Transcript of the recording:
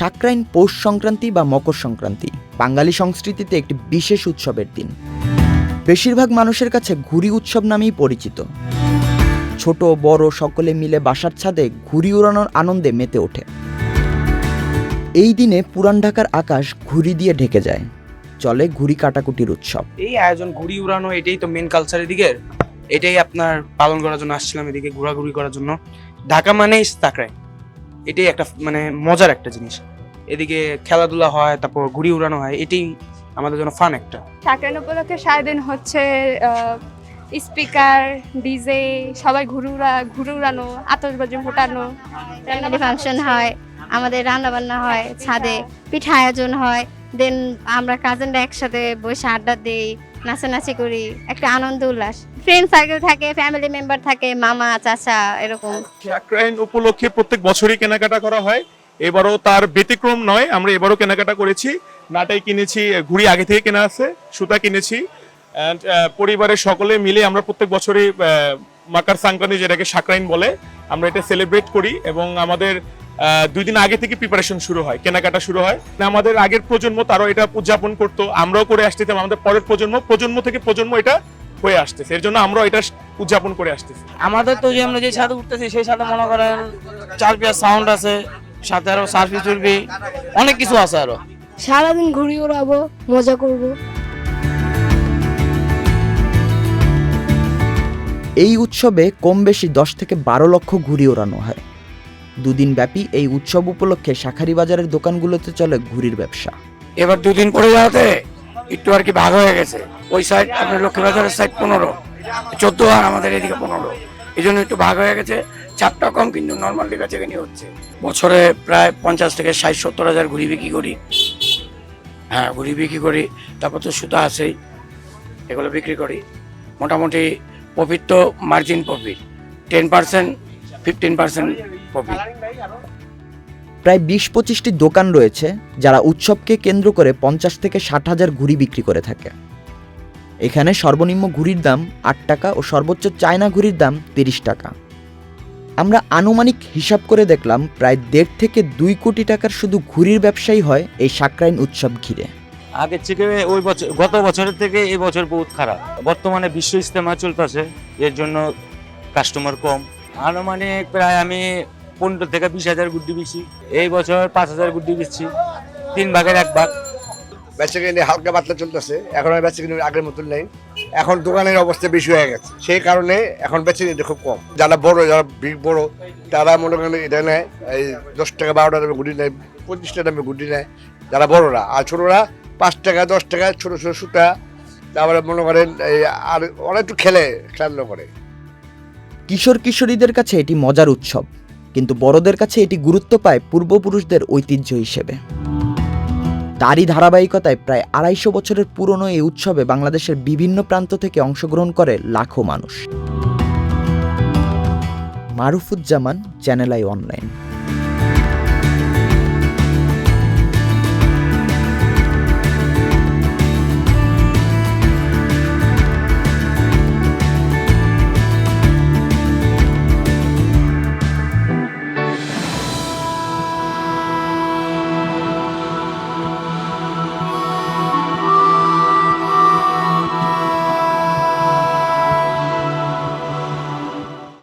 সাকরাইন পৌষ সংক্রান্তি বা মকর সংক্রান্তি, বাঙালি সংস্কৃতিতে একটি বিশেষ উৎসবের দিন। বেশিরভাগ মানুষের কাছে ঘুড়ি উৎসব নামেই পরিচিত। ছোট, বড়, সকলে মিলে বাসার ছাদে ঘুড়ি উড়ানোর আনন্দে মেতে ওঠে। এই দিনে পুরান ঢাকার আকাশ ঘুড়ি দিয়ে ঢেকে যায়। চলে ঘুড়ি কাটাকুটির উৎসব। এই আয়োজন ঘুড়ি উড়ানো এটাই তো মেন কালচার এদিকে এটাই আপনার পালন করার জন্য আসছিলাম এদিকে, ঘোরাঘুরি করার জন্য। ঢাকা মানেই তাকরাই এটাই একটা মানে মজার একটা জিনিস। এদিকে খেলাধুলা হয় তারপর ঘুড়ি উড়ানো হয় এটাই আমাদের জন্য ফান একটা। সাকরাইন উপলক্ষে সারাদিন হচ্ছে স্পিকার ডিজে সবাই ঘুরে উড়া ঘুরে উড়ানো আতশবাজি ফোটানো। ফাংশন হয় আমাদের রান্না বান্না হয় ছাদে পিঠা আয়োজন হয় দেন আমরা কাজিনরা একসাথে বসে আড্ডা দিই। নাচানাচি করি, একটা আনন্দ উল্লাস। ফ্রেন্ড সার্কেল থাকে ফ্যামিলি মেম্বার থাকে, মামা, চাচা, এরকম। সাকরাইন উপলক্ষে প্রত্যেক বছরই কেনাকাটা করা হয়। এবারও তার ব্যতিক্রম নয়, আমরা এবারও কেনাকাটা করেছি। নাটাই কিনেছি, ঘুড়ি আগে থেকে কেনা আছে, সুতা কিনেছি। পরিবারের সকলে মিলে আমরা প্রত্যেক বছরই মাকার সংক্রান্তি, যেটাকে সাকরাইন বলে, আমরা এটা সেলিব্রেট করি এবং আমাদের দুই দিন আগে থেকে প্রিপারেশন শুরু হয় কেনাকাটা শুরু হয়। আমাদের আগের প্রজন্ম তারাও এটা উদযাপন করতো আমরাও করে আসতেছি আমাদের পরের প্রজন্ম প্রজন্ম থেকে প্রজন্ম এটা হয়ে আসতেছে এর জন্য আমরাও এটা উদযাপন করে আসতেছি। আমাদের তো যে আমরা যে ছাদে উঠতেছি সেই সাথে মনে করেন চার পিয়ার সাউন্ড আছে সাথে আরও সার্ফি চুরবি অনেক কিছু আছে আরও। সারাদিন ঘুরি ওড়াবো মজা করব। এই উৎসবে কম বেশি দশ থেকে বারো লক্ষ ঘুড়ি ওড়ানো হয়। দুদিন ব্যাপী এই উৎসব উপলক্ষে শাখারি বাজারের দোকানগুলোতে চলে ঘুড়ির ব্যবসা। এবার দুদিন পরে যাওয়াতে একটু আর কি ভাগ হয়ে গেছে। ওই সাইড আপনার লক্ষ্মীবাজারের সাইড পনেরো চোদ্দ আর আমাদের এদিকে পনেরো। এই জন্য একটু ভাগ হয়ে গেছে। চাপটা কম কিন্তু নর্মাল বেচা কেনি হচ্ছে। বছরে প্রায় পঞ্চাশ থেকে ষাট, সত্তর হাজার ঘুরি বিক্রি করি। হ্যাঁ ঘুরি বিক্রি করি, তারপর তো সুতা আছেই, এগুলো বিক্রি করি। মোটামুটি প্রফিট তো margin profit ten percent fifteen percent profit প্রায় বিশ পঁচিশটি দোকান রয়েছে যারা উৎসবকে কেন্দ্র করে পঞ্চাশ থেকে ষাট হাজার ঘুড়ি বিক্রি করে থাকে। এখানে সর্বনিম্ন ঘুড়ির দাম আট টাকা ও সর্বোচ্চ চায়না ঘুড়ির দাম তিরিশ টাকা। আমরা আনুমানিক হিসাব করে দেখলাম প্রায় দেড় থেকে দুই কোটি টাকার শুধু ঘুড়ির ব্যবসায়ী হয় এই সাকরাইন উৎসব ঘিরে। আগের থেকে ওই বছর গত বছরের থেকে এই বছর বহুত খারাপ। বর্তমানে বিশ্ব ইস্তেমা চলতেছে এর জন্য কাস্টমার কম। আনুমানিক প্রায় আমি পনেরো থেকে বিশ হাজার গুড্ডি বেশি। এই বছর পাঁচ হাজার গুড্ডি বেচছি তিন ভাগের এক ভাগ। বেচা কিনে হালকা পাতলা চলতেছে। এখন আর বেচা কিনে আগের মতন নেই। এখন দোকানের অবস্থা বেশি হয়ে গেছে। সেই কারণে এখন বেচা কিনে খুব কম। যারা বড় যারা বিগ বড় তারা মনে করেন এটা নেয় এই দশ টাকা বারো টাকা দামে গুটি নেয় পঁচিশ টাকা দামে গুটি নেয়। যারা বড়রা আর ছোটরা পাঁচ টাকা দশ টাকা ছোট ছোট সুতা তারপরে মনে করেন এই আর ওরা একটু খেলে খেলাধুলা করে। কিশোর কিশোরীদের কাছে এটি মজার উৎসব। কিন্তু বড়দের কাছে এটি গুরুত্ব পায় পূর্বপুরুষদের ঐতিহ্য হিসেবে। তারই ধারাবাহিকতায় প্রায় আড়াইশো বছরের পুরনো এই উৎসবে বাংলাদেশের বিভিন্ন প্রান্ত থেকে অংশগ্রহণ করে লাখো মানুষ। Marufuzzaman, Channel I online.